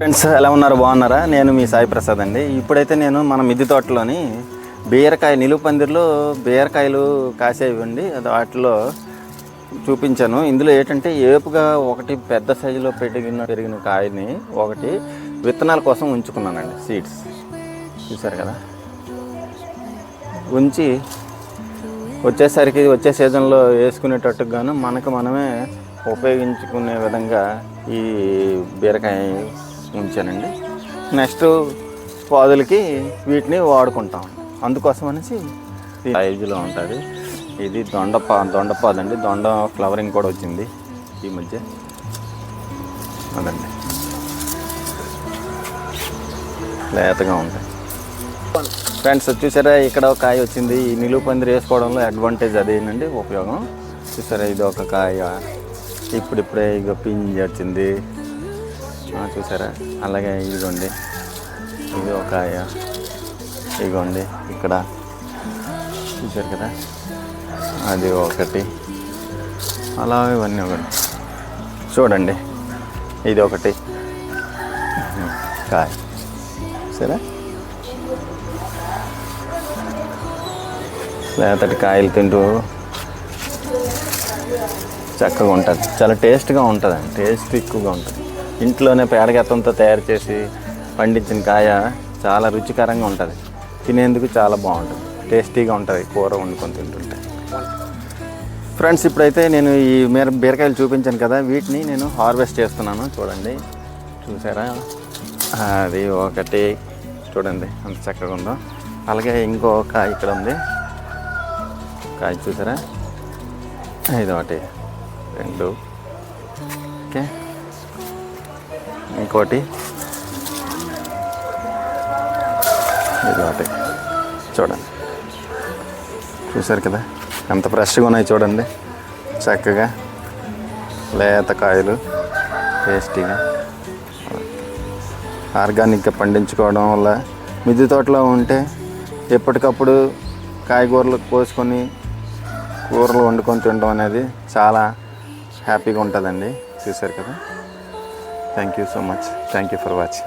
Friends ఎలా ఉన్నారు? బాగున్నారా? నేను మీ సాయి ప్రసాద్ అండి. ఇప్పుడైతే నేను మన మిద్దె తోటలోని బీరకాయ నిలుపందిరిలో బీరకాయలు కాసేవండి అది వాటిలో చూపించాను. ఇందులో ఏంటంటే ఏపుగా ఒకటి పెద్ద సైజులో పెరిగిన పెరిగిన కాయని ఒకటి విత్తనాల కోసం ఉంచుకున్నానండి సీడ్స్. చూసారు కదా? ఉంచి వచ్చేసరికి వచ్చే సీజన్లో వేసుకునేటట్టుకు గాను మనకు మనమే ఉపయోగించుకునే విధంగా ఈ బీరకాయ ఉంచానండి నెక్స్ట్ పాదులకి వీటిని వాడుకుంటాం. అందుకోసం అనేసి సైజులో ఉంటుంది ఇది దొండపా దొండపాదు అండి దొండ ఫ్లవరింగ్ కూడా వచ్చింది ఈ మధ్య. అదండి. లేతగా ఉంటాయి. ఫ్రెండ్స్ చూసారా? ఇక్కడ ఒక కాయ వచ్చింది. ఈ నిలువు పందిరి వేసుకోవడంలో అడ్వాంటేజ్ అదేనండి ఉపయోగం. చూసారా? ఇది ఒక కాయ. ఇప్పుడిప్పుడే ఇక పింజి వచ్చింది చూసారా? అలాగే ఇదిగోండి. ఇది ఒక ఇదిగోండి ఇక్కడ. చూసారు కదా? అది ఒకటి. అలా ఇవన్నీ ఒకటి. చూడండి ఇది ఒకటి. కాయ. సరే లేతటి కాయలు తింటూ చక్కగా ఉంటుంది. చాలా టేస్ట్గా ఉంటుంది టేస్ట్ ఎక్కువగా ఉంటుంది. ఇంట్లోనే పేడగత్తంతో తయారు చేసి పండించిన కాయ చాలా రుచికరంగా ఉంటుంది. తినేందుకు చాలా బాగుంటుంది. టేస్టీగా ఉంటుంది కూర వండుకొని తింటుంటే. ఫ్రెండ్స్ ఇప్పుడైతే నేను ఈ మీర బీరకాయలు చూపించాను కదా వీటిని నేను హార్వెస్ట్ చేస్తున్నాను. చూడండి. చూసారా? అది ఒకటి. చూడండి అంత చక్కగా ఉందో. అలాగే ఇంకో కాయ ఇక్కడ ఉంది. కాయ చూసారా? ఇది ఒకటి రెండు. ఓకే. ఇంకోటి. ఇది ఒకటి. చూడండి. చూసారు కదా? ఎంత ఫ్రెష్గా ఉన్నాయి చూడండి. చక్కగా. లేత కాయలు. టేస్టీగా. ఆర్గానిక్గా పండించుకోవడం వల్ల మిద్దె తోటలో ఉంటే ఎప్పటికప్పుడు కాయగూరలు కోసుకొని కూరలు వండుకొని తినడం అనేది చాలా హ్యాపీగా ఉంటుందండి. చూసారు కదా? Thank you so much. Thank you for watching.